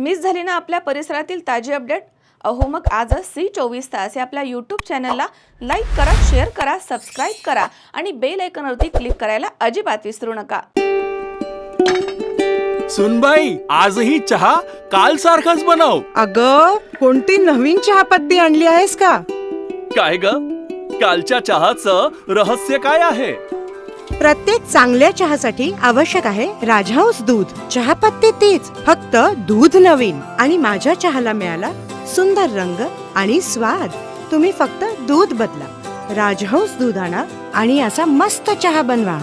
Miss झाली ना आपल्या परिसरातील ताजी अपडेट? अहो मग आजच सी चोवीस तास या आपल्या यूट्यूब चॅनलला लाईक करा शेअर करा सबस्क्राईब करा आणि बेल आयकॉनवरती क्लिक करायला अजिबात विसरू नका. सुनबाई आजही चहा काल सारखाच बनव. अग कोणती नवीन चहापत्ती आणली आहेस का? काय ग? कालच्या चहाचं रहस्य काय आहे? प्रत्येक चांगल्या चहासाठी आवश्यक आहे राजहंस दूध. चहापत्ती तीच फक्त दूध नवीन. आणि माझ्या चहाला मिळाला सुंदर रंग आणि स्वाद. तुम्ही फक्त दूध बदला. राजहंस दूध आणा आणि असा मस्त चहा बनवा.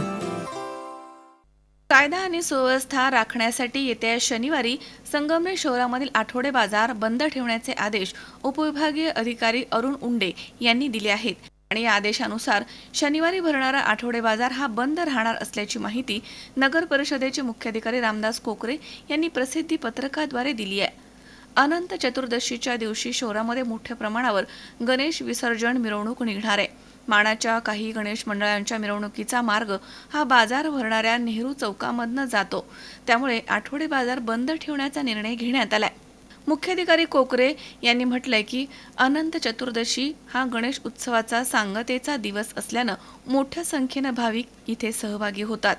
कायदा आणि सुव्यवस्था राखण्यासाठी येत्या शनिवारी संगमनेर शहरामधील आठवडे बाजार बंद ठेवण्याचे आदेश उपविभागीय अधिकारी अरुण उंडे यांनी दिले आहेत. आणि या आदेशानुसार शनिवारी भरणारा आठवडे बाजार हा बंद राहणार असल्याची माहिती नगर परिषदेचे मुख्याधिकारी रामदास कोकरे यांनी प्रसिद्धी पत्रकाद्वारे दिली आहे. अनंत चतुर्दशीच्या दिवशी शहरामध्ये मोठ्या प्रमाणावर गणेश विसर्जन मिरवणूक निघणार आहे. मानाच्या काही गणेश मंडळांच्या मिरवणुकीचा मार्ग हा बाजार भरणाऱ्या नेहरू चौकामधनं जातो. त्यामुळे आठवडे बाजार बंद ठेवण्याचा निर्णय घेण्यात आला आहे मुख्याधिकारी कोकरे यांनी म्हटलंय की अनंत चतुर्दशी हा गणेश उत्सवाचा सांगतेचा दिवस असल्यानं मोठ्या संख्येनं भाविक इथे सहभागी होतात.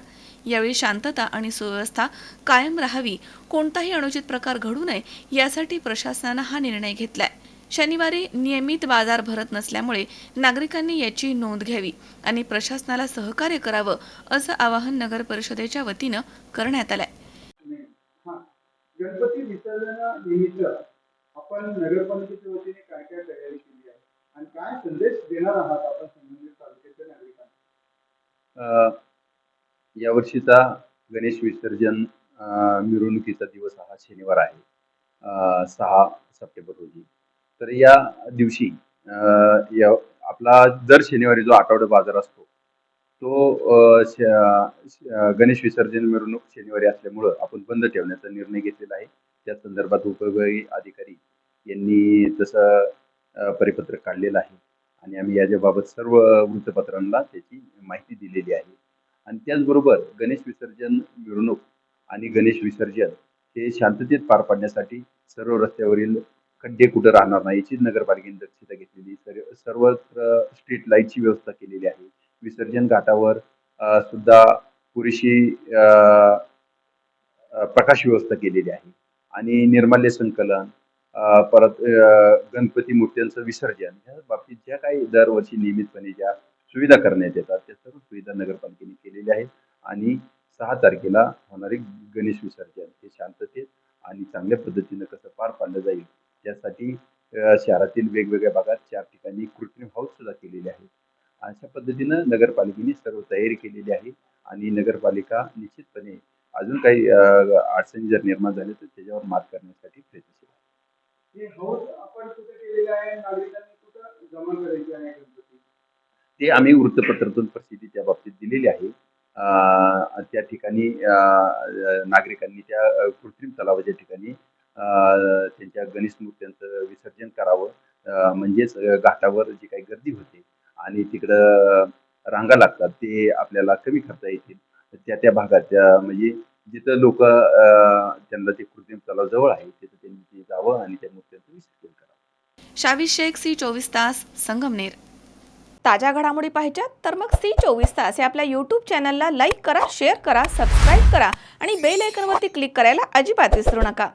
यावेळी शांतता आणि सुव्यवस्था कायम राहावी कोणताही अनुचित प्रकार घडू नये यासाठी प्रशासनानं हा निर्णय घेतलाय. शनिवारी नियमित बाजार भरत नसल्यामुळे नागरिकांनी याची नोंद घ्यावी आणि प्रशासनाला सहकार्य करावं असं आवाहन नगर परिषदेच्या वतीनं करण्यात आलंय. गणपती विसर्जनानिमित्त आपण नगरपालिकेच्या वतीने काय काय तयारी केली आहे? आणि काय संदेश देणार आहात आपण संबंधित तालुक्याच्या नागरिकांना? यावर्षीचा गणेश विसर्जन मिरवणुकीचा दिवस हा शनिवार आहे सहा सप्टेंबर रोजी. तर या दिवशी या आपला दर शनिवारी जो आठवडा बाजार असतो तो श- श- गणेश विसर्जन मिरवणूक शनिवारी असल्यामुळं आपण बंद ठेवण्याचा निर्णय घेतलेला आहे. त्या संदर्भात उपविभागीय अधिकारी यांनी तसं परिपत्रक काढलेलं आहे. आणि आम्ही याच्याबाबत सर्व वृत्तपत्रांना त्याची माहिती दिलेली आहे. आणि त्याचबरोबर गणेश विसर्जन मिरवणूक आणि गणेश विसर्जन हे शांततेत पार पाडण्यासाठी सर्व रस्त्यावरील खड्डे कुठं राहणार नाही याची नगरपालिकेने दक्षता घेतलेली सर्व सर्वत्र स्ट्रीट लाईटची व्यवस्था केलेली आहे. विसर्जन घाटावर सुद्धा पुरेशी प्रकाश व्यवस्था केलेली आहे. आणि निर्माल्य संकलन परत गणपती मूर्त्यांचं विसर्जन ह्या बाबतीत ज्या काही दरवर्षी नियमितपणे ज्या सुविधा करण्यात येतात त्या सर्व सुविधा नगरपालिकेने केलेल्या आहेत. आणि सहा तारखेला होणारे गणेश विसर्जन हे शांततेत आणि चांगल्या पद्धतीनं कसं पार पाडलं जाईल त्यासाठी शहरातील वेगवेगळ्या भागात चार ठिकाणी कृत्रिम हाऊस सुद्धा केलेले आहेत. अशा पद्धतीनं नगरपालिकेने सर्व तयारी केलेली आहे आणि नगरपालिका निश्चितपणे अजून काही अडचणी जर निर्माण झाल्या तर त्याच्यावर मात करण्यासाठी प्रयत्नशील ते आम्ही वृत्तपत्रातून प्रसिद्धी त्या बाबतीत दिलेली आहे. त्या ठिकाणी नागरिकांनी त्या कृत्रिम तलावाच्या ठिकाणी त्यांच्या गणेश मूर्त्यांचं विसर्जन करावं. म्हणजेच घाटावर जी काही गर्दी होते आणि तिकडं रांगा लागतात ते आपल्याला कमी करता येतील. त्या त्या भागात त्या म्हणजे जिथं लोक त्यांना ते कृत्रिम तलाव जवळ आहे तिथं त्यांनी ते जावं आणि त्या मूर्त्यांचं विसर्जन करावं. शावी शेख सी चोवीस तास संगमनेर. ताज्या घडामोडी पाहिजेत तर मग सी चोवीस तास या आपल्या यूट्यूब चॅनलला लाईक करा शेअर करा सबस्क्राईब करा आणि बेल आयकॉनवरती क्लिक करायला अजिबात विसरू नका.